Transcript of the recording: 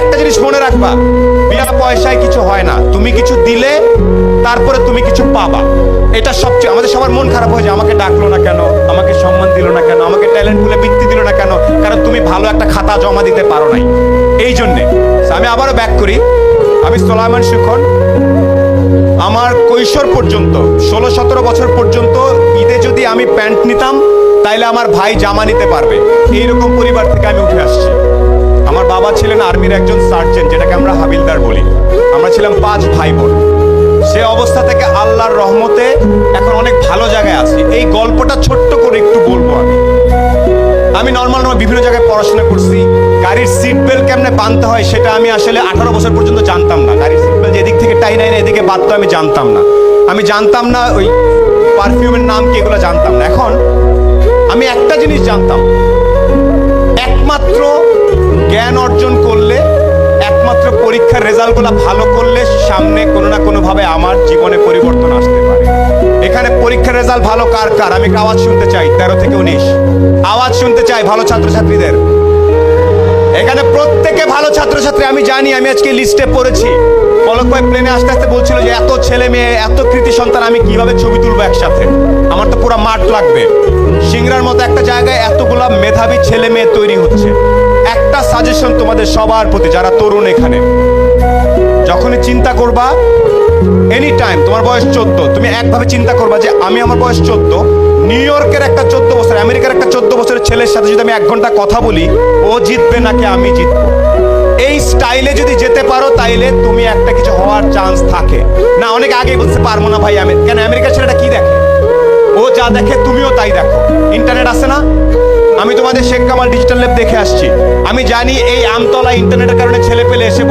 একটা জিনিস মনে রাখবা, বিনা পয়সায় কিছু হয় না। তুমি কিছু দিলে, তারপরে তুমি কিছু পাবা। এটা সবচেয়ে আমাদের সবার মন খারাপ হয়ে যায় আমাকে ডাকলো না কেন, আমাকে সম্মান দিল না কেন, আমাকে ট্যালেন্ট বলে বৃত্তি দিল না কেন, কারণ তুমি ভালো একটা খাতা জমা দিতে পারো নাই। এই জন্যে। আমি আবারও ব্যাক করি। আমি সোলাইমান শিখন আমার কৈশোর পর্যন্ত, ষোলো সতেরো বছর পর্যন্ত ঈদে যদি আমি প্যান্ট নিতাম, তাইলে আমার ভাই জামা নিতে পারবে। এইরকম পরিবার থেকে আমি উঠে আসছি। আমার বাবা ছিলেন আর্মির একজন সার্জেন্ট, যেটাকে আমরা হাবিলদার বলি। আমরা ছিলাম পাঁচ ভাই বোন সে অবস্থা থেকে আল্লাহর রহমতে এখন অনেক ভালো জায়গায় আছি। এই গল্পটা ছোট্ট করে একটু বলব আমি। আমি নর্মাল নর্মাল বিভিন্ন জায়গায় পড়াশোনা করছি। গাড়ির সিট বেল্ট কেমনে বাঁধতে হয় সেটা আমি আসলে আঠারো বছর পর্যন্ত জানতাম না। গাড়ির সিট বেল্ট এদিক থেকে টাই নাই না, এদিকে বাঁধতে আমি জানতাম না। আমি জানতাম না ওই পারফিউমের নাম কি এগুলো জানতাম না। এখন আমি একটা জিনিস জানতাম। একমাত্র পরীক্ষার রেজাল্টগুলো ভালো করলে সামনে কোনো না কোনোভাবে আমার জীবনে পরিবর্তন আসতে পারে। এখানে পরীক্ষার রেজাল্ট ভালো কার কার? আমি আওয়াজ শুনতে চাই, তেরো থেকে উনিশ। আওয়াজ শুনতে চাই ভালো ছাত্রছাত্রীদের। এখানে প্রত্যেকে ভালো ছাত্রছাত্রী, আমি জানি, আমি আজকে লিস্টে পড়েছি। পলক ভাই প্লেনে আস্তে আস্তে বলছিল যে এত ছেলে মেয়ে, এত কৃতি সন্তান, আমি কীভাবে ছবি তুলবো একসাথে? আমার তো পুরো মাঠ লাগবে। সিংড়ার মতো একটা জায়গায় এতগুলা মেধাবী ছেলে মেয়ে তৈরি হচ্ছে। সাজেশন তোমাদের সবার প্রতি, যারা তরুণ এখানে। যখনই চিন্তা করবা এনি টাইম তোমার বয়স চোদ্দ, তুমি একভাবে চিন্তা করবা যে আমি আমার বয়স চোদ্দ, নিউ ইয়র্কের একটা চোদ্দ বছর, আমেরিকার একটা চোদ্দ বছরের ছেলের সাথে যদি আমি এক ঘণ্টা কথা বলি, ও জিতবে নাকি আমি জিতবো? এই স্টাইলে যদি যেতে পারো, তাইলে তুমি একটা কিছু হওয়ার চান্স থাকে। না, অনেক আগে বলতে পারব না ভাই, আমি কেন, আমেরিকার ছেলেটা কি দেখে? ও যা দেখে, তুমিও তাই দেখো। ইন্টারনেট আছে না? আমি তোমাদের শেখ কামাল ডিজিটাল ল্যাব দেখে আসছি। আমি জানি এই আমতলা ইন্টারনেটের কারণে ছেলে পেলে এসে